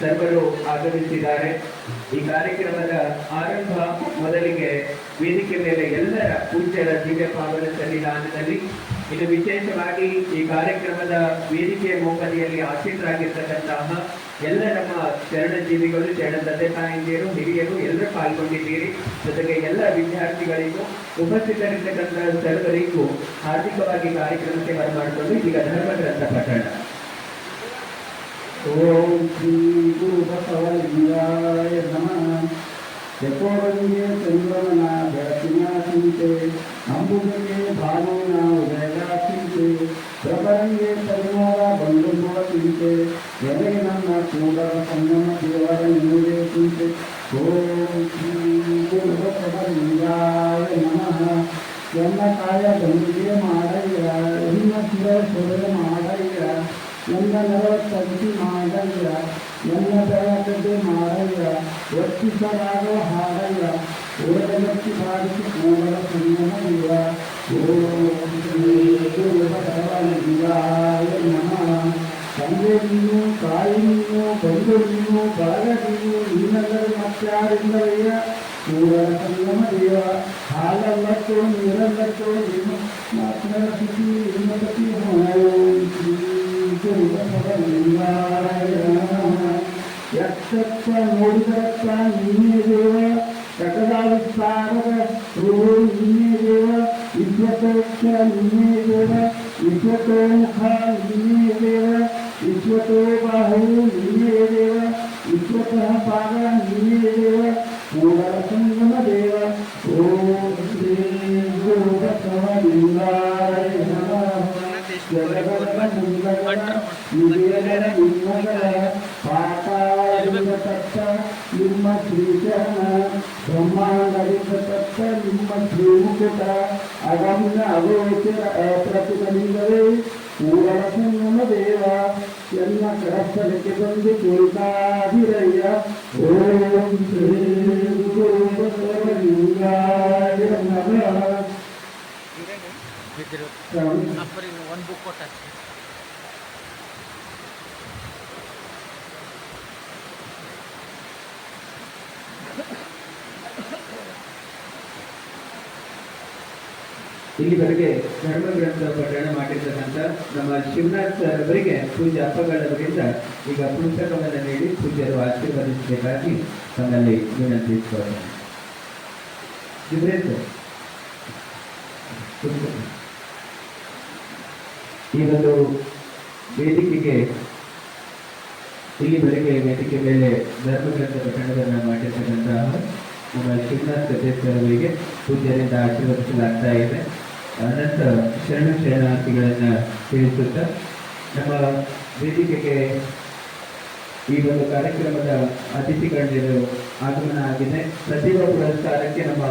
ಸರ್ವರು ಆಗಮಿಸಿದ್ದಾರೆ. ಈ ಕಾರ್ಯಕ್ರಮದ ಆರಂಭ ಮೊದಲಿಗೆ ವೇದಿಕೆ ಮೇಲೆ ಎಲ್ಲರ ಪೂಜ್ಯರ ದಿವ್ಯ ಪಾವನ ಸನ್ನಿಧಾನದಲ್ಲಿ ಇದು ವಿಶೇಷವಾಗಿ ಈ ಕಾರ್ಯಕ್ರಮದ ವೇದಿಕೆಯ ಮುಂಬದಿಯಲ್ಲಿ ಆಸೀನರಾಗಿರ್ತಕ್ಕಂತಹ ಎಲ್ಲ ನಮ್ಮ ಚರಣಜೀವಿಗಳು ಶರಣ ತಂದೆ ತಾಯಂದಿರು ಹಿರಿಯರು ಎಲ್ಲರೂ ಪಾಲ್ಗೊಂಡಿದ್ದೀರಿ. ಜೊತೆಗೆ ಎಲ್ಲ ವಿದ್ಯಾರ್ಥಿಗಳಿಗೂ ಉಪಸ್ಥಿತರಿರ್ತಕ್ಕಂಥ ಸರ್ವರಿಗೂ ಹಾರ್ದಿಕವಾಗಿ ಕಾರ್ಯಕ್ರಮಕ್ಕೆ ಬರಮಾಡಿಕೊಂಡು ಈಗ ಧರ್ಮಗ್ರಂಥ ಪಠಣ. ఓం శ్రీ గురు బసవలింగాయ నమ. యపోరంగే చంద్రమణ దర్శనాశించే అంబుజంగే భానున ఉదయదాశించే ప్రపరంగే పరిమోద బంధుభవతించే ఎవరినన్న కూడా సంగమ దేవర నిలువేసించే ఓం శ్రీ గురు బసవలింగాయ నమ. ఎన్న కాయ బంధుగే మాడయ్య ఎన్న శివ శివ మాడయ్య ಮಾಡಯ್ಯ ನಿಮ್ಮ ಶಿರ ಸೊರೆ ಮಾಡಯ್ಯ ನನ್ನ ನಲವತ್ತಂತಿ ಮಾಡಯ್ಯ ನನ್ನ ಬೆಳಕದ್ದು ಮಾಡಯ್ಯ ವರ್ತಿಸಲಾಗೋ ಹಾಡಯ್ಯ ಓಡಗತ್ತಿ ಬಾರಿಸಿ ಕೂಡಲ ಸಂಗಮಯ್ಯ ಓಂ ಶ್ರೀ ಗುರು ಬಸವಲಿಂಗಾಯ ನಮಃ ತಂದೆ ನೀನು ತಾಯಿ ನೀನು ಬಂಧು ನೀನು ಬಳಗ ನೀನು ನೀನೆಲ್ಲರೂ ಮತ್ತಾರಿಂದವಯ್ಯ ಕೂಡಲ ಸಂಗಮ ದೇವ ಹಾಲಲ್ಲತ್ತೋ ನೀರಲ್ಲತ್ತೋ ನಿಮ್ಮ ಮಾತನ ಸ್ಥಿತಿ ನಿಮ್ಮ ಪತಿ ಓಂ ಶ್ರೀ ಗುರು ಬಸವಲಿಂಗಾಯ ನಮಃ ಎತ್ತತ್ತ ನೋಡಿದರತ್ತ ನೀನೇ ದೇವ ಸಕಲ ವಿಸ್ತಾರದ ರೂಢ ನೀನೇ ದೇವ ವಿಶ್ವತೋಕ್ಷ ನೀನೇ ದೇವ ವಿಶ್ವತೋಮುಖ ನೀನೇ ದೇವ ವಿಶ್ವತೋ ಬಾಹು ನೀನೇ ದೇವ ವಿಶ್ವತಃ ಪಾದ ನೀನೇ ದೇವ ಕೂಡಲ ಸಂಗಮ ದೇವ ಓಂ ನಿಮ್ಮ ಶ್ರೀಚರಣ ಬ್ರಹ್ಮಾಂಡದಿಂದ ತತ್ತ ನಿಮ್ಮ ಶ್ರೀಮುಕುಟ ಅಗಮ್ಯ ಅಗೋಚರ ಅಪ್ರತಿಮಲಿಂಗವೇ ಕೂಡಲ ಸಂಗಮ ದೇವ ಎನ್ನ ಕರಸ್ಥಳಕ್ಕೆ ಬಂದು ಕುಳಿತಾದಿರಯ್ಯ ಓಂ ಶ್ರೀ ಅಪ್ಪರಿಗೆ ಒಂದು ಬುಕ್ ಕೊಟ್ಟ ಇಲ್ಲಿವರೆಗೆ ಧರ್ಮಗ್ರಂಥ ಪಠಣ ಮಾಡಿರ್ತಕ್ಕಂಥ ನಮ್ಮ ಶಿವನಾಥ್ ಅವರಿಗೆ ಪೂಜ್ಯ ಅಪ್ಪಗಳವರಿಂದ ಈಗ ಪುಸ್ತಕವನ್ನು ನೀಡಿ ಪೂಜ್ಯರು ಆಶೀರ್ವದಿಸಬೇಕಾಗಿ ತಮ್ಮಲ್ಲಿ ವಿನಂತಿಸಿಕೊಳ್ತೇನೆ ಜಿಬ್ರೇನ್ ಸರ್. ಈ ಒಂದು ವೇದಿಕೆಗೆ ಇಲ್ಲಿವರೆಗೆ ವೇದಿಕೆ ಮೇಲೆ ಧರ್ಮಗ್ರಂಥ ಪಠಣವನ್ನು ಮಾಡಿರ್ತಕ್ಕಂತಹ ನಮ್ಮ ಶಿವನಾಥ್ ಕಥೇಶ್ವರಿಗೆ ಪೂಜ್ಯರಿಂದ ಆಶೀರ್ವದಿಸಲಾಗ್ತಾ ಇದೆ. ಅನಂತ ಶರಣ ಶರಣಾರ್ಥಿಗಳನ್ನು ತಿಳಿಸುತ್ತಾ ನಮ್ಮ ವೇದಿಕೆಗೆ ಈ ಒಂದು ಕಾರ್ಯಕ್ರಮದ ಅತಿಥಿ ಗಣ್ಯರು ಆಗಮನ ಆಗಿದೆ. ಪ್ರತಿಭಾ ಪುರಸ್ಕಾರಕ್ಕೆ ನಮ್ಮ